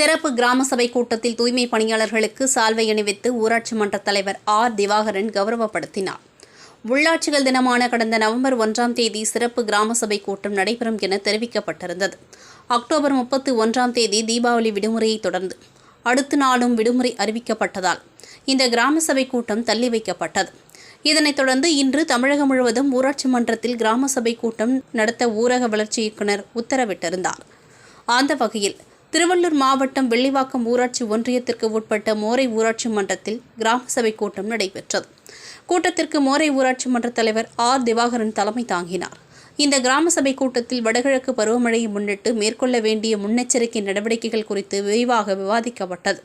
சிறப்பு கிராம சபை கூட்டத்தில் தூய்மை பணியாளர்களுக்கு சால்வை அணிவித்து ஊராட்சி மன்ற தலைவர் ஆர் திவாகரன் கௌரவப்படுத்தினார். உள்ளாட்சிகள் தினமான கடந்த நவம்பர் ஒன்றாம் தேதி சிறப்பு கிராம சபை கூட்டம் நடைபெறும் என தெரிவிக்கப்பட்டிருந்தது. அக்டோபர் முப்பத்தி ஒன்றாம் தேதி தீபாவளி விடுமுறையை தொடர்ந்து அடுத்த நாளும் விடுமுறை அறிவிக்கப்பட்டதால் இந்த கிராம சபை கூட்டம் தள்ளி வைக்கப்பட்டது. இதனைத் தொடர்ந்து இன்று தமிழகம் முழுவதும் ஊராட்சி மன்றத்தில் கிராம சபை கூட்டம் நடத்த ஊரக வளர்ச்சி இயக்குனர் உத்தரவிட்டிருந்தார். அந்த வகையில் திருவள்ளூர் மாவட்டம் வெள்ளிவாக்கம் ஊராட்சி ஒன்றியத்திற்கு உட்பட்ட மோரை ஊராட்சி மன்றத்தில் கிராம சபை கூட்டம் நடைபெற்றது. கூட்டத்திற்கு மோரை ஊராட்சி மன்ற தலைவர் ஆர். திவாகரன் தலைமை தாங்கினார். இந்த கிராம சபை கூட்டத்தில் வடகிழக்கு பருவமழையை முன்னிட்டு மேற்கொள்ள வேண்டிய முன்னெச்சரிக்கை நடவடிக்கைகள் குறித்து விரிவாக விவாதிக்கப்பட்டது.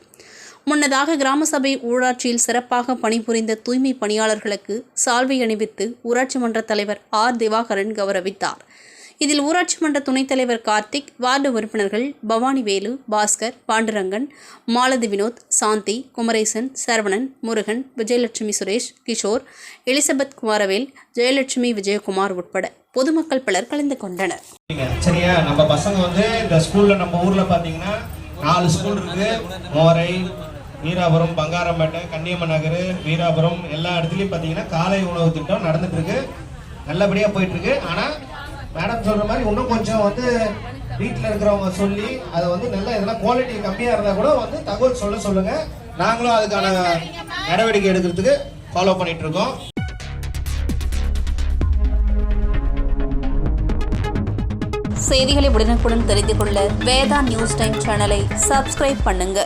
முன்னதாக கிராம சபை ஊராட்சியில் சிறப்பாக பணிபுரிந்த தூய்மை பணியாளர்களுக்கு சால்வை அணிவித்து ஊராட்சி மன்ற தலைவர் ஆர். திவாகரன் கௌரவித்தார். இதில் ஊராட்சி மன்ற துணைத் தலைவர் கார்த்திக் வார்டு உறுப்பினர்கள் பவானிவேலு பாஸ்கர் பாண்டுரங்கன் மாலதி வினோத் சாந்தி குமரேசன் சரவணன் முருகன் விஜயலட்சுமி சுரேஷ் கிஷோர் எலிசபெத் குமாரவேல் ஜெயலட்சுமி விஜயகுமார் உட்பட பொதுமக்கள் பலர் கலந்து கொண்டனர். சரியா நம்ம பசங்க வந்து இந்த ஸ்கூல்ல நம்ம ஊர்ல பாத்தீங்கன்னா நாலு ஸ்கூல் இருக்கு. மோரை வீராபுரம் பங்காரம்பேட்டை கன்னியம்மன் நகர் வீராபுரம் எல்லா இடத்துலையும் பார்த்தீங்கன்னா காலை உணவு திட்டம் நடந்துட்டு இருக்கு. நல்லபடியாக போயிட்டு இருக்கு. ஆனால் மேடம் சொல்ற மாதிரி இன்னும் கொஞ்சம் வந்து வீட்டில் இருக்கிறவங்க சொல்லி அதை வந்து நல்ல இதெல்லாம் குவாலிட்டி கம்மியாக இருந்தால் கூட வந்து தகவல் சொல்ல சொல்லுங்க. நாங்களும் அதுக்கான நடவடிக்கை எடுக்கிறதுக்கு ஃபாலோ பண்ணிட்டு இருக்கோம். செய்திகளை உடனுக்குடன் தெரிந்து கொள்ள வேதா நியூஸ் டைம் சேனலை சப்ஸ்கிரைப் பண்ணுங்க.